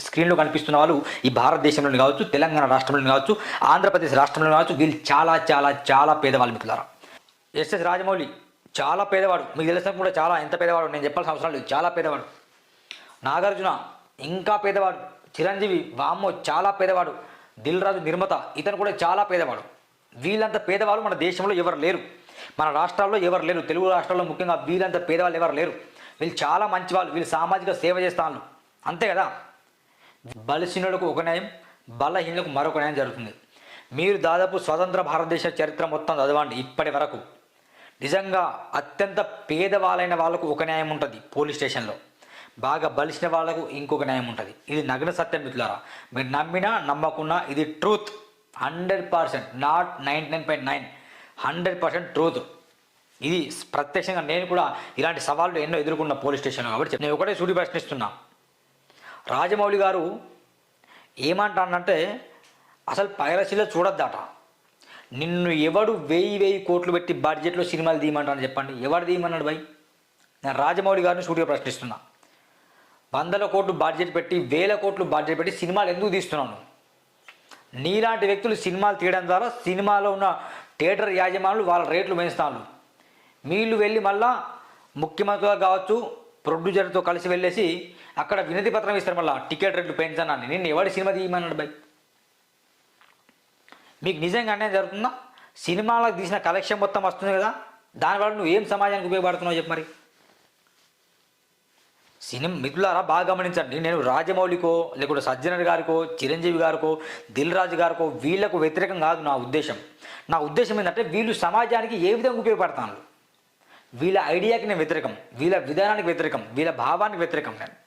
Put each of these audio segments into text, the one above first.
స్క్రీన్లో కనిపిస్తున్న వాళ్ళు ఈ భారతదేశంలోని కావచ్చు తెలంగాణ రాష్ట్రంలోని కావచ్చు ఆంధ్రప్రదేశ్ రాష్ట్రంలో కావచ్చు వీళ్ళు చాలా చాలా చాలా పేదవాళ్ళు మిత్రులారా. ఎస్ఎస్ రాజమౌళి చాలా పేదవాడు. మీకు తెలిసిన కూడా చాలా ఎంత పేదవాడు నేను చెప్పాల్సిన అవసరం లేదు. చాలా పేదవాడు. నాగార్జున ఇంకా పేదవాడు. చిరంజీవి వామ్మో చాలా పేదవాడు. దిల్ రాజు నిర్మత ఇతను కూడా చాలా పేదవాడు. వీళ్ళంత పేదవాళ్ళు మన దేశంలో ఎవరు లేరు. మన రాష్ట్రాల్లో ఎవరు లేరు. తెలుగు రాష్ట్రాల్లో ముఖ్యంగా వీళ్ళంత పేదవాళ్ళు ఎవరు లేరు. వీళ్ళు చాలా మంచి వాళ్ళు వీళ్ళు సామాజిక సేవ చేస్తాను అంతే కదా? బలహీనులకు ఒక న్యాయం బలహీనులకు మరొక న్యాయం జరుగుతుంది. మీరు దాదాపు స్వతంత్ర భారతదేశ చరిత్ర మొత్తం చదవండి ఇప్పటి వరకు. నిజంగా అత్యంత పేదవాళ్ళైన వాళ్ళకు ఒక న్యాయం ఉంటుంది పోలీస్ స్టేషన్లో. బాగా బలిసిన వాళ్ళకు ఇంకొక న్యాయం ఉంటుంది. ఇది నగ్న సత్యం మిత్రులారా. మీరు నమ్మినా నమ్మకున్నా ఇది truth. Hundred percent not ninety nine point nine. Hundred percent truth. ఇది ప్రత్యక్షంగా నేను కూడా ఇలాంటి సవాళ్ళు ఎన్నో ఎదుర్కొన్న పోలీస్ స్టేషన్లో కాబట్టి నేను ఒకటే సూటి ప్రశ్నిస్తున్నా రాజమౌళి గారు ఏమంటానంటే అసలు పైరసీలో చూడొద్దట. నిన్ను ఎవడు వెయ్యి వెయ్యి కోట్లు పెట్టి బడ్జెట్లో సినిమాలు తీయమంటాను చెప్పండి. ఎవడు తీయమన్నాడు భయ్? నేను రాజమౌళి గారిని సూటిగా ప్రశ్నిస్తున్నా. వందల కోట్లు బడ్జెట్ పెట్టి వేల కోట్లు బడ్జెట్ పెట్టి సినిమాలు ఎందుకు తీస్తున్నాను నీలాంటి వ్యక్తులు సినిమాలు తీయడం ద్వారా సినిమాలో ఉన్న థియేటర్ యాజమానులు వాళ్ళ రేట్లు పెంచుతాను వీళ్ళు వెళ్ళి మళ్ళా ముఖ్యమంత్రిగా కావచ్చు ప్రొడ్యూసర్తో కలిసి వెళ్ళేసి అక్కడ వినతి పత్రం ఇస్తారు మళ్ళీ టికెట్ రేట్లు పెంచానని నేను ఎవడి సినిమా తీయమన్నాడు బై? మీకు నిజంగా అన్యాయం జరుగుతుందా? సినిమాలకు తీసిన కలెక్షన్ మొత్తం వస్తుంది కదా దానివల్ల నువ్వు ఏం సమాజానికి ఉపయోగపడుతున్నావు చెప్పు మరి. సినిమా మిత్రులారా బాగా గమనించండి. నేను రాజమౌళికో లేకుంటే సజ్జనర్ గారికో చిరంజీవి గారికో దిల్ రాజు గారికో వీళ్ళకు వ్యతిరేకం కాదు నా ఉద్దేశం. నా ఉద్దేశం ఏంటంటే వీళ్ళు సమాజానికి ఏ విధంగా ఉపయోగపడతాను వీళ్ళ ఐడియాకి నేను వ్యతిరేకం వీళ్ళ విధానానికి వ్యతిరేకం వీళ్ళ భావానికి వ్యతిరేకం నేను.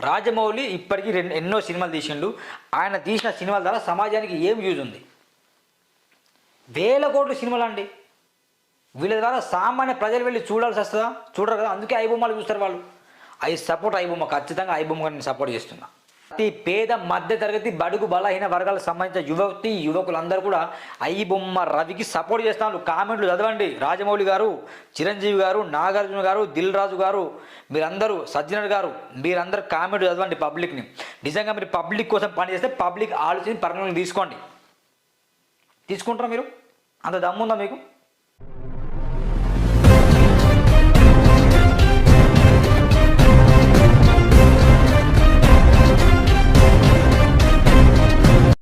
రాజమౌళి ఇప్పటికీ రెండు ఎన్నో సినిమాలు తీసిండు. ఆయన తీసిన సినిమాల ద్వారా సమాజానికి ఏం యూజ్ ఉంది? వేల కోట్ల సినిమాలు అండి. వీళ్ళ ద్వారా సామాన్య ప్రజలు వెళ్ళి చూడాల్సి వస్తుందా? చూడరు కదా అందుకే ఐబొమ్మలు చూస్తారు వాళ్ళు. ఐ సపోర్ట్ ఐబొమ్మ ఖచ్చితంగా ఐబొమ్మగా నేను సపోర్ట్ చేస్తున్నా. ప్రతి పేద మధ్య తరగతి బడుగు బలహీన వర్గాలకు సంబంధించిన యువతి యువకులందరూ కూడా ఐబొమ్మ రవికి సపోర్ట్ చేస్తున్నారు. కామెంట్లు చదవండి. రాజమౌళి గారు చిరంజీవి గారు నాగార్జున గారు దిల్ రాజు గారు మీరందరూ సజ్జనర్ గారు మీరందరూ కామెంట్లు చదవండి పబ్లిక్ని. నిజంగా మీరు పబ్లిక్ కోసం పనిచేస్తే పబ్లిక్ ఆలోచన పరిణామం తీసుకోండి. తీసుకుంటారా మీరు? అంత దమ్ముందా మీకు?